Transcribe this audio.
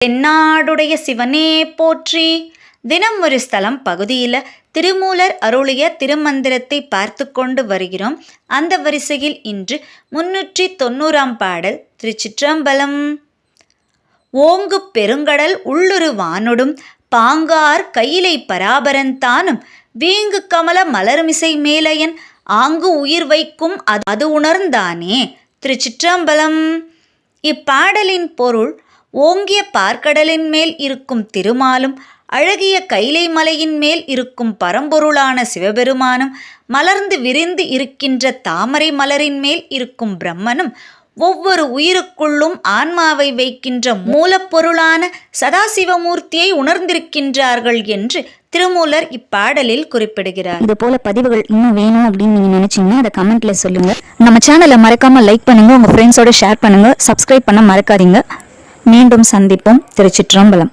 தென்னாடுடைய சிவனே போற்றி. தினம் ஒரு ஸ்தலம் பகுதியில் திருமூலர் அருளிய திருமந்திரத்தை பார்த்து கொண்டு வருகிறோம். அந்த வரிசையில் இன்று முன்னூற்றி தொண்ணூறாம் பாடல் திருச்சிற்றம்பலம். ஓங்கு பெருங்கடல் உள்ளுரு வானொடும் பாங்கார் கையிலை பராபரந்தானும் வீங்கு கமல மலர்மிசை மேலையன் ஆங்கு உயிர் வைக்கும் அது அது உணர்ந்தானே திருச்சிற்றம்பலம். இப்பாடலின் பொருள் ஓங்கிய பார்க்கடலின் மேல் இருக்கும் திருமாலும் அழகிய கைலை மலையின் மேல் இருக்கும் பரம்பொருளான சிவபெருமானும் மலர்ந்து விரிந்து இருக்கின்ற தாமரை மலரின் மேல் இருக்கும் பிரம்மனும் ஒவ்வொரு உயிருக்குள்ளும் ஆன்மாவை வைக்கின்ற மூலப்பொருளான சதாசிவமூர்த்தியை உணர்ந்திருக்கின்றார்கள் என்று திருமூலர் இப்பாடலில் குறிப்பிடுகிறார். இது போல பதிவுகள் இன்னும் வேணும் அப்படின்னு நீங்க நினைச்சீங்கன்னா அதை கமெண்ட்ல சொல்லுங்க. நம்ம சேனலை மறக்காம லைக் பண்ணுங்க உங்க ஃப்ரெண்ட்ஸோட ஷேர் பண்ணுங்க சப்ஸ்கிரைப் பண்ண மறக்காதீங்க. மீண்டும் சந்திப்போம். திருச்சிற்றம்பலம்.